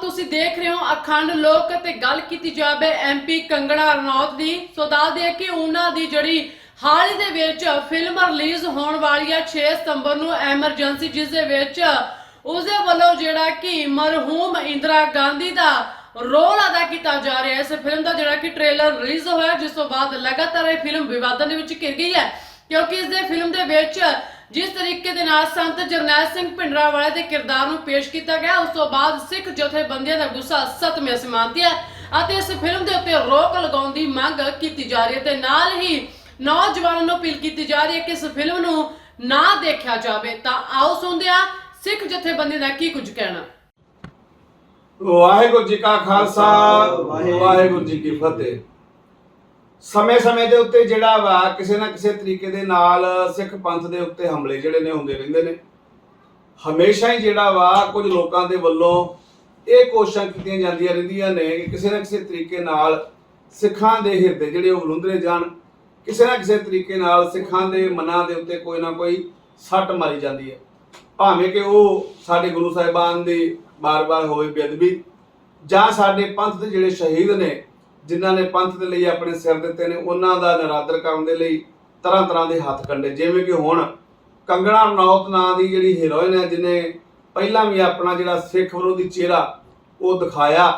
ਤੁਸੀਂ ਦੇਖ ਰਹੇ ਹੋ ਅਖੰਡ ਲੋਕ ਤੇ ਗੱਲ ਕੀਤੀ ਜਾਵੇ ਐਮਪੀ ਕੰਗਣਾ ਰਣੌਤ ਦੀ। ਸੋ ਦੱਸਦੇ ਆ ਕਿ ਉਹਨਾਂ ਦੀ ਜਿਹੜੀ ਹਾਲ ਦੇ ਵਿੱਚ ਫਿਲਮ ਰਿਲੀਜ਼ ਹੋਣ ਵਾਲੀ ਹੈ 6 ਸਤੰਬਰ ਨੂੰ ਐਮਰਜੈਂਸੀ, ਜਿਸ ਦੇ ਵਿੱਚ ਉਸਦੇ ਵੱਲੋਂ ਜਿਹੜਾ ਕਿ ਮਰਹੂਮ ਇੰਦਰਾ ਗਾਂਧੀ ਦਾ ਰੋਲ ਅਦਾ ਕੀਤਾ ਜਾ ਰਿਹਾ ਹੈ। ਇਸ ਫਿਲਮ ਦਾ ਜਿਹੜਾ ਕਿ ਟ੍ਰੇਲਰ ਰਿਲੀਜ਼ ਹੋਇਆ, ਜਿਸ ਤੋਂ ਬਾਅਦ ਲਗਾਤਾਰ ਇਹ ਫਿਲਮ ਵਿਵਾਦਾਂ ਦੇ ਵਿੱਚ ਘਿਰ ਗਈ ਹੈ, ਕਿਉਂਕਿ ਇਸ ਦੇ ਫਿਲਮ ਦੇ ਵਿੱਚ ਜਿਸ ਤਰੀਕੇ ਦੇ ਨਾਲ ਸੰਤ ਜਰਨੈਲ ਸਿੰਘ ਭਿੰਡਰਾ ਦੇ ਕਿਰਦਾਰ ਨੂੰ ਪੇਸ਼ ਕੀਤਾ ਗਿਆ, ਉਸ ਤੋਂ ਬਾਅਦ ਸਿੱਖ ਜਥੇਬੰਦੀਆਂ ਦਾ ਗੁੱਸਾ ਸਤਮੇ ਅਸਮਾਨ ਤੇ ਹੈ ਅਤੇ ਇਸ ਫਿਲਮ ਦੇ ਉੱਤੇ ਰੋਕ ਲਗਾਉਣ ਦੀ ਮੰਗ ਕੀਤੀ ਜਾ ਰਹੀ ਹੈ ਤੇ ਨਾਲ ਹੀ ਨੌਜਵਾਨਾਂ ਨੂੰ ਅਪੀਲ ਕੀਤੀ ਜਾ ਰਹੀ ਹੈ ਕਿ ਇਸ ਫਿਲਮ ਨੂੰ ਨਾ ਦੇਖਿਆ ਜਾਵੇ। ਤਾਂ ਆਓ ਸੁਣਦੇ ਹਾਂ ਸਿੱਖ ਜਥੇਬੰਦੀ ਦਾ ਕੀ ਕੁਝ ਕਹਿਣਾ। ਵਾਹਿਗੁਰੂ ਜੀ ਕਾ ਖਾਲਸਾ, ਵਾਹਿਗੁਰੂ ਜੀ ਕੀ ਫਤਿਹ। ਸਮੇਂ-ਸਮੇਂ ਦੇ ਉੱਤੇ ਜਿਹੜਾ ਵਾ, ਕਿਸੇ ਨਾ ਕਿਸੇ ਤਰੀਕੇ ਦੇ ਨਾਲ ਸਿੱਖ ਪੰਥ ਦੇ ਉੱਤੇ ਹਮਲੇ ਜਿਹੜੇ ਨੇ ਹੁੰਦੇ ਰਹਿੰਦੇ ਨੇ। ਹਮੇਸ਼ਾ ਹੀ ਜਿਹੜਾ ਵਾ, ਕੁਝ ਲੋਕਾਂ ਦੇ ਵੱਲੋਂ ਇਹ ਕੋਸ਼ਿਸ਼ਾਂ ਕੀਤੀਆਂ ਜਾਂਦੀਆਂ ਰਹਿੰਦੀਆਂ ਨੇ ਕਿ ਕਿਸੇ ਨਾ ਕਿਸੇ ਤਰੀਕੇ ਨਾਲ ਸਿੱਖਾਂ ਦੇ ਹਿਰਦੇ ਜਿਹੜੇ ਉਹ ਵਲੁੰਦਰੇ ਜਾਣ। ਕਿਸੇ ਨਾ ਕਿਸੇ ਤਰੀਕੇ ਨਾਲ ਸਿੱਖਾਂ ਦੇ ਮਨਾਂ ਦੇ ਉੱਤੇ ਕੋਈ ਨਾ ਕੋਈ ਸੱਟ ਮਾਰੀ ਜਾਂਦੀ ਹੈ। ਭਾਵੇਂ ਕਿ ਉਹ ਸਾਡੇ ਗੁਰੂ ਸਾਹਿਬਾਨ ਦੀ ਬਾਰ-ਬਾਰ ਹੋਵੇ ਬੇਅਦਬੀ ਜਾਂ ਸਾਡੇ ਪੰਥ ਦੇ ਜਿਹੜੇ ਸ਼ਹੀਦ ਨੇ ਜਿਨ੍ਹਾਂ ਨੇ ਪੰਥ ਦੇ ਲਈ ਆਪਣੇ ਸਿਰ ਦਿੱਤੇ ਨੇ, ਉਹਨਾਂ ਦਾ ਨਿਰਾਦਰ ਕਰਨ ਦੇ ਲਈ ਤਰ੍ਹਾਂ ਤਰ੍ਹਾਂ ਦੇ ਹੱਥ ਕੰਡੇ। ਜਿਵੇਂ ਕਿ ਹੁਣ ਕੰਗਣਾ ਰਣੌਤ ਨਾਂ ਦੀ ਜਿਹੜੀ ਹੀਰੋਇਨ ਹੈ ਜਿਨੇ ਪਹਿਲਾਂ ਵੀ ਆਪਣਾ ਜਿਹੜਾ ਸਿੱਖ ਵਿਰੋਧੀ ਚਿਹਰਾ ਉਹ ਦਿਖਾਇਆ,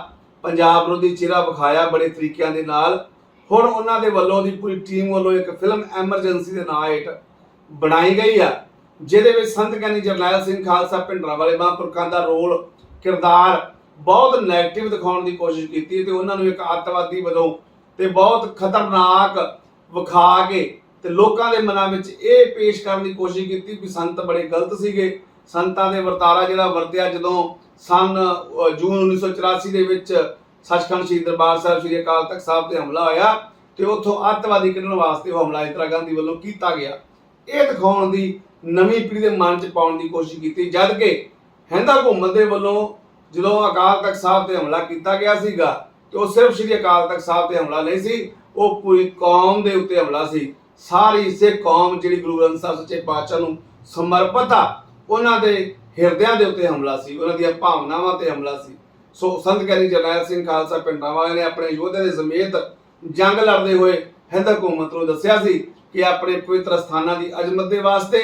ਪੰਜਾਬ ਵਿਰੋਧੀ ਚਿਹਰਾ ਵਿਖਾਇਆ ਬੜੇ ਤਰੀਕਿਆਂ ਦੇ ਨਾਲ। ਹੁਣ ਉਹਨਾਂ ਦੇ ਵੱਲੋਂ ਦੀ ਪੂਰੀ ਟੀਮ ਵੱਲੋਂ ਇੱਕ ਫਿਲਮ ਐਮਰਜੈਂਸੀ ਦੇ ਨਾਂ ਹੇਠ ਬਣਾਈ ਗਈ ਆ, ਜਿਹਦੇ ਵਿੱਚ ਸੰਤ ਗਿਆਨੀ ਜਰਨੈਲ ਸਿੰਘ ਖਾਲਸਾ ਭਿੰਡਰਾਂ ਵਾਲੇ ਮਹਾਂਪੁਰਖਾਂ ਦਾ ਰੋਲ, ਕਿਰਦਾਰ ਬਹੁਤ ਨੈਗੇਟਿਵ ਦਿਖਾਉਣ ਦੀ ਕੋਸ਼ਿਸ਼ ਕੀਤੀ ਤੇ ਉਹਨਾਂ ਨੂੰ ਇੱਕ ਅੱਤਵਾਦੀ ਵਜੋਂ ਤੇ ਬਹੁਤ ਖਤਰਨਾਕ ਵਿਖਾ ਕੇ ਤੇ ਲੋਕਾਂ ਦੇ ਮਨਾਂ ਵਿੱਚ ਇਹ ਪੇਸ਼ ਕਰਨ ਦੀ ਕੋਸ਼ਿਸ਼ ਕੀਤੀ ਵੀ ਸੰਤ ਬੜੇ ਗਲਤ ਸੀਗੇ। ਸੰਤਾਂ ਦੇ ਵਰਤਾਰਾ ਜਿਹੜਾ ਵਰਤਿਆ ਜਦੋਂ ਸੰਨ ਅਹ, ਜੂਨ 1984 ਦੇ ਵਿੱਚ ਸੱਚਖੰਡ ਸ਼ਹੀਦ ਦਰਬਾਰ ਸਾਹਿਬ ਸ੍ਰੀ ਅਕਾਲ ਤਖਤ ਸਾਹਿਬ ਤੇ ਹਮਲਾ ਹੋਇਆ ਤੇ ਉੱਥੋਂ ਅੱਤਵਾਦੀ ਕੱਢਣ ਵਾਸਤੇ ਉਹ ਹਮਲਾ ਇੰਦਰਾ ਗਾਂਧੀ ਵੱਲੋਂ ਕੀਤਾ ਗਿਆ। ਇਹ ਦਿਖਾਉਣ ਦੀ ਨਵੀਂ ਪੀੜ੍ਹੀ ਦੇ ਮਨ 'ਚ ਪਾਉਣ ਦੀ ਕੋਸ਼ਿਸ਼ ਕੀਤੀ ਜਦ ਕਿ ਹਿੰਦਾ ਹਕੂਮਤ ਦੇ ਵੱਲੋਂ ਜਦੋਂ ਅਕਾਲ ਤਖਤ ਸਾਹਿਬ ਤੇ ਹਮਲਾ ਕੀਤਾ ਗਿਆ ਸੀਗਾ, ਤੇ ਉਹ ਸਿਰਫ ਸ੍ਰੀ ਅਕਾਲ ਤਖਤ ਸਾਹਿਬ ਤੇ ਹਮਲਾ ਨਹੀਂ ਸੀ, ਉਹ ਪੂਰੀ ਕੌਮ ਦੇ ਉੱਤੇ ਹਮਲਾ ਸੀ। ਸਾਰੀ ਸਿੱਖ ਕੌਮ ਜਿਹੜੀ ਗੁਰੂ ਗ੍ਰੰਥ ਸਾਹਿਬ ਸੱਚੇ ਪਾਤਸ਼ਾਹ ਨੂੰ ਸਮਰਪਿਤ ਆ, ਉਹਨਾਂ ਦੇ ਹਿਰਦਿਆਂ ਦੇ ਉੱਤੇ ਹਮਲਾ ਸੀ, ਉਹਨਾਂ ਦੀਆਂ ਭਾਵਨਾਵਾਂ ਤੇ ਹਮਲਾ ਸੀ। ਸੋ ਸੰਤ ਗਿਆਨੀ ਜਰਨੈਲ ਸਿੰਘ ਖਾਲਸਾ ਪਿੰਡਾਂ ਵਾਲੇ ਨੇ ਆਪਣੇ ਯੋਧਿਆਂ ਦੇ ਸਮੇਤ ਜੰਗ ਲੜਦੇ ਹੋਏ ਹਿੰਦ ਹਕੂਮਤ ਨੂੰ ਦੱਸਿਆ ਸੀ ਕਿ ਆਪਣੇ ਪਵਿੱਤਰ ਸਥਾਨਾਂ ਦੀ ਅਜ਼ਮਤ ਦੇ ਵਾਸਤੇ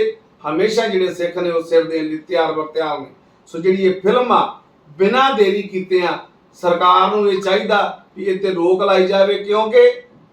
ਹਮੇਸ਼ਾ ਜਿਹੜੇ ਸਿੱਖ ਨੇ ਉਹ ਸਿਰ ਦੇਣ ਲਈ ਤਿਆਰ ਬਰ ਤਿਆਰ ਨੇ ਸੋ ਜਿਹੜੀ ਇਹ ਫਿਲਮ ਆ ਬਿਨਾਂ ਦੇਰੀ ਕੀਤਿਆਂ ਸਰਕਾਰ ਨੂੰ ਇਹ ਚਾਹੀਦਾ ਕਿ ਇੱਥੇ ਰੋਕ ਲਾਈ ਜਾਵੇ, ਕਿਉਂਕਿ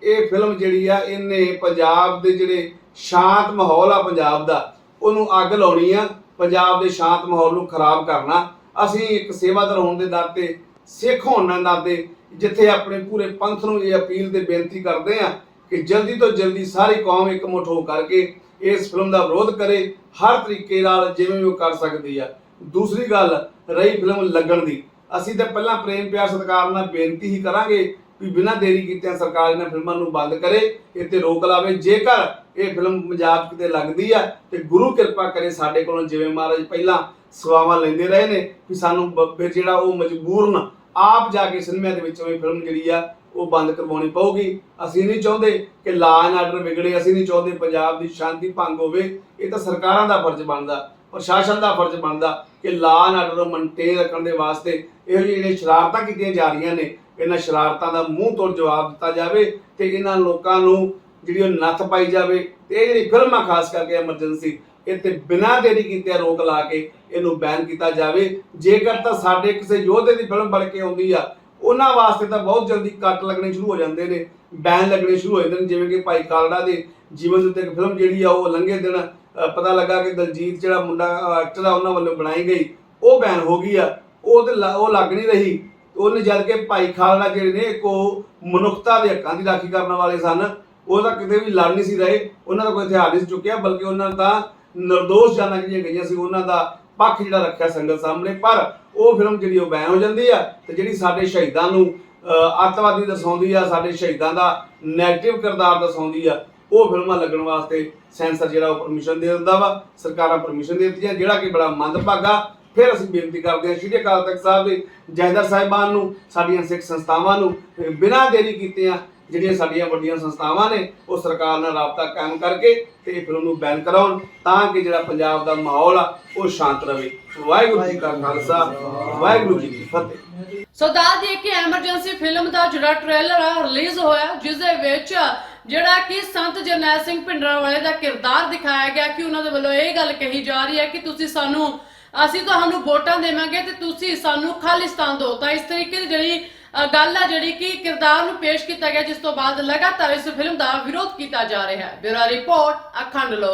ਇਹ ਫਿਲਮ ਜਿਹੜੀ ਆ, ਇਹਨੇ ਪੰਜਾਬ ਦੇ ਜਿਹੜੇ ਸ਼ਾਂਤ ਮਾਹੌਲ ਆ ਪੰਜਾਬ ਦਾ, ਉਹਨੂੰ ਅੱਗ ਲਾਉਣੀ ਆ, ਪੰਜਾਬ ਦੇ ਸ਼ਾਂਤ ਮਾਹੌਲ ਨੂੰ ਖਰਾਬ ਕਰਨਾ। ਅਸੀਂ ਇੱਕ ਸੇਵਾਦਾਰ ਹੋਣ ਦੇ ਨਾਤੇ ਸਿੱਖ ਹੋਣ ਦੇ ਨਾਤੇ ਜਿੱਥੇ ਆਪਣੇ ਪੂਰੇ ਪੰਥ ਨੂੰ ਇਹ ਅਪੀਲ ਤੇ ਬੇਨਤੀ ਕਰਦੇ ਆ ਕਿ ਜਲਦੀ ਤੋਂ ਜਲਦੀ ਸਾਰੀ ਕੌਮ ਇਕਮੁੱਠ ਹੋ ਕਰਕੇ ਇਸ ਫਿਲਮ ਦਾ ਵਿਰੋਧ ਕਰੇ, ਹਰ ਤਰੀਕੇ ਨਾਲ ਜਿਵੇਂ ਵੀ ਉਹ ਕਰ ਸਕਦੀ ਆ। ਦੂਸਰੀ ਗੱਲ, ਰਹੀ ਫਿਲਮ ਲੱਗਣ ਦੀ। ਅਸੀਂ ਤਾਂ ਪਹਿਲਾਂ ਪ੍ਰੇਮ, ਪਿਆਰ, ਸਤਿਕਾਰ ਨਾਲ ਬੇਨਤੀ ਹੀ ਕਰਾਂਗੇ ਵੀ ਬਿਨਾਂ ਦੇਰੀ ਕੀਤਿਆਂ ਸਰਕਾਰ ਇਹਨਾਂ ਫਿਲਮਾਂ ਨੂੰ ਬੰਦ ਕਰੇ, ਇੱਥੇ ਰੋਕ ਲਾਵੇ। ਜੇਕਰ ਇਹ ਫਿਲਮ ਪੰਜਾਬ 'ਚ ਕਿਤੇ ਲੱਗਦੀ ਆ, ਤੇ ਗੁਰੂ ਕਿਰਪਾ ਕਰੇ ਸਾਡੇ ਕੋਲੋਂ, ਜਿਵੇਂ ਮਹਾਰਾਜ ਪਹਿਲਾਂ ਸਵਾਵਾਂ ਲੈਂਦੇ ਰਹੇ ਨੇ ਵੀ ਸਾਨੂੰ ਬ- ਫਿਰ ਜਿਹੜਾ ਉਹ ਮਜਬੂਰਨ ਆਪ ਜਾ ਕੇ ਸਿਨੇਮਾ ਦੇ ਵਿੱਚੋਂ ਇਹ ਫਿਲਮ ਜਿਹੜੀ ਆ, ਉਹ ਬੰਦ ਕਰਵਾਉਣੀ ਪਊਗੀ। ਅਸੀਂ ਨਹੀਂ ਚਾਹੁੰਦੇ ਕਿ ਲਾ ਐਂਡ ਆਰਡਰ ਵਿਗੜੇ, ਅਸੀਂ ਨਹੀਂ ਚਾਹੁੰਦੇ ਪੰਜਾਬ ਦੀ ਸ਼ਾਂਤੀ ਭੰਗ ਹੋਵੇ। ਇਹ ਤਾਂ ਸਰਕਾਰਾਂ ਦਾ ਫਰਜ਼ ਬਣਦਾ। ਪ੍ਰਸ਼ਾਸਨ ਦਾ ਫਰਜ਼ ਬਣਦਾ ਕਿ ਲਾ ਐਂਡ ਨੂੰ ਮੇਨਟੇਨ ਰੱਖਣ ਦੇ ਵਾਸਤੇ ਇਹੋ ਜਿਹੇ ਜਿਹੜੇ ਸ਼ਰਾਰਤਾਂ ਕੀਤੀਆਂ ਜਾ ਰਹੀਆਂ ਨੇ, ਇਹਨਾਂ ਸ਼ਰਾਰਤਾਂ ਦਾ ਮੂੰਹ ਤੋੜ ਜਵਾਬ ਦਿੱਤਾ ਜਾਵੇ ਤੇ ਇਹਨਾਂ ਲੋਕਾਂ ਨੂੰ ਜਿਹੜੀ ਉਹ ਨੱਥ ਪਾਈ ਜਾਵੇ ਤੇ ਇਹ ਜਿਹੜੀ ਫਿਲਮ ਆ ਖਾਸ ਕਰਕੇ ਐਮਰਜੈਂਸੀ ਇਹ ਤੇ ਬਿਨਾਂ ਦੇਰੀ ਕੀਤੇ ਰੋਕ ਲਾ ਕੇ ਇਹਨੂੰ ਬੈਨ ਕੀਤਾ ਜਾਵੇ। ਜੇਕਰ ਤਾਂ ਸਾਡੇ ਕਿਸੇ ਯੋਧੇ ਦੀ ਫਿਲਮ ਬਣ ਕੇ ਆਉਂਦੀ ਆ, ਉਹਨਾਂ ਵਾਸਤੇ ਤਾਂ ਬਹੁਤ ਜਲਦੀ ਕੱਟ ਲੱਗਣੇ ਸ਼ੁਰੂ ਹੋ ਜਾਂਦੇ ਨੇ ਬੈਨ ਲੱਗਣੇ ਸ਼ੁਰੂ ਹੋ ਜਾਂਦੇ ਨੇ, ਜਿਵੇਂ ਕਿ ਭਾਈ ਕਾਲੜਾ ਦੇ ਜੀਵਨ ਉੱਤੇ ਇੱਕ ਫਿਲਮ ਜਿਹੜੀ ਆ ਉਹ ਲੰਘੇ ਦਿਨ ਪਤਾ ਲੱਗਾ ਕਿ ਦਲਜੀਤ ਜਿਹੜਾ ਮੁੰਡਾ ਐਕਟਰ ਆ ਉਹਨਾਂ ਵੱਲੋਂ ਬਣਾਈ ਗਈ ਉਹ ਬੈਨ ਹੋ ਗਈ ਆ। ਉਹ ਤੇ ਲ- ਉਹ ਲੱਗ ਨਹੀਂ ਰਹੀ। ਉਹਨੇ ਜਦ ਕਿ ਭਾਈ ਖਾਲੜਾ ਜਿਹੜੇ ਨੇ ਇੱਕ ਉਹ ਮਨੁੱਖਤਾ ਦੇ ਹੱਕਾਂ ਦੀ ਰਾਖੀ ਕਰਨ ਵਾਲੇ ਸਨ। ਉਹ ਤਾਂ ਕਿਤੇ ਵੀ ਲੜ ਨਹੀਂ ਸੀ ਰਹੇ। ਉਹਨਾਂ ਦਾ ਕੋਈ ਹਥਿਆਰ ਨਹੀਂ ਸੀ ਚੁੱਕਿਆ ਬਲਕਿ ਉਹਨਾਂ ਦਾ ਨਿਰਦੋਸ਼ ਜਾਨਾਂ ਜਿਹੜੀਆਂ ਗਈਆਂ ਸੀ ਉਹਨਾਂ ਦਾ ਪੱਖ ਜਿਹੜਾ ਰੱਖਿਆ ਸੰਗਤ ਸਾਹਮਣੇ। ਪਰ ਉਹ ਫਿਲਮ ਜਿਹੜੀ ਉਹ ਬੈਨ ਹੋ ਜਾਂਦੀ ਆ ਤੇ ਜਿਹੜੀ ਸਾਡੇ ਸ਼ਹੀਦਾਂ ਨੂੰ ਅਹ, ਅੱਤਵਾਦੀ ਦਰਸਾਉਂਦੀ ਆ ਸਾਡੇ ਸ਼ਹੀਦਾਂ ਦਾ ਨੈਗੇਟਿਵ ਕਿਰਦਾਰ ਦਰਸਾਉਂਦੀ ਆ ਉਹ ਫਿਲਮਾਂ ਲੱਗਣ ਵਾਸਤੇ ਸੈਂਸਰ ਜਿਹੜਾ ਉਹ ਪਰਮਿਸ਼ਨ ਦੇ ਦਿੰਦਾ ਵਾ, ਸਰਕਾਰਾਂ ਪਰਮਿਸ਼ਨ ਦੇ ਦਿੱਤੀਆਂ, ਜਿਹੜਾ ਕਿ ਬੜਾ ਮੰਦਭਾਗਾ। ਫਿਰ ਅਸੀਂ ਬੇਨਤੀ ਕਰਦੇ ਹਾਂ, ਸ਼੍ਰੀ ਅਕਾਲ ਤਖਤ ਸਾਹਿਬ ਦੇ ਜਹਦਰ ਸਾਹਿਬਾਨ ਨੂੰ, ਸਾਡੀਆਂ ਸਿੱਖ ਸੰਸਥਾਵਾਂ ਨੂੰ, ਬਿਨਾਂ ਦੇਰੀ ਕੀਤਿਆਂ ਜਿਹੜੀਆਂ ਸਾਡੀਆਂ ਵੱਡੀਆਂ ਸੰਸਥਾਵਾਂ ਨੇ, ਉਹ ਸਰਕਾਰ ਨਾਲ ਰਾਬਤਾ ਕਾਇਮ ਕਰਕੇ ਤੇ ਇਹ ਫਿਲਮ ਨੂੰ ਬੈਨ ਕਰਾਉਣ ਤਾਂ ਕਿ ਜਿਹੜਾ ਪੰਜਾਬ ਦਾ ਮਾਹੌਲ ਆ, ਉਹ ਸ਼ਾਂਤ ਰਵੇ ਵਾਹਿਗੁਰੂ ਜੀ ਕਾ ਖਾਲਸਾ, ਵਾਹਿਗੁਰੂ ਜੀ ਕੀ ਫਤਿਹ। ਸੋ ਦੱਸ ਦਈਏ ਕਿ ਐਮਰਜੈਂਸੀ ਫਿਲਮ ਦਾ ਜਿਹੜਾ ਟ੍ਰੇਲਰ ਆ ਰਿਲੀਜ਼ ਹੋਇਆ ਜਿਸ ਦੇ ਵਿੱਚ ਜਿਹੜਾ ਕਿ ਸੰਤ ਜਰਨੈਲ ਸਿੰਘ ਭਿੰਡਰਾਂਵਾਲੇ ਦਾ ਕਿਰਦਾਰ ਦਿਖਾਇਆ ਗਿਆ ਕਿ ਉਹਨਾਂ ਦੇ ਵੱਲੋਂ ਇਹ ਗੱਲ ਕਹੀ ਜਾ ਰਹੀ ਹੈ ਕਿ ਤੁਸੀਂ ਸਾਨੂੰ, ਅਸੀਂ ਤੁਹਾਨੂੰ ਵੋਟਾਂ ਦੇਵਾਂਗੇ ਤੇ ਤੁਸੀਂ ਸਾਨੂੰ ਖਾਲਿਸਤਾਨ ਦਿਓ ਤਾਂ ਇਸ ਤਰੀਕੇ ਦੀ ਜਿਹੜੀ ਗੱਲ ਆ ਜਿਹੜੀ ਕਿ ਕਿਰਦਾਰ ਨੂੰ ਪੇਸ਼ ਕੀਤਾ ਗਿਆ, ਜਿਸ ਤੋਂ ਬਾਅਦ ਲਗਾਤਾਰ ਇਸ ਫਿਲਮ ਦਾ ਵਿਰੋਧ ਕੀਤਾ ਜਾ ਰਿਹਾ ਹੈ। ਬਿਊਰੋ ਰਿਪੋਰਟ, ਅਖੰਡ ਲੋ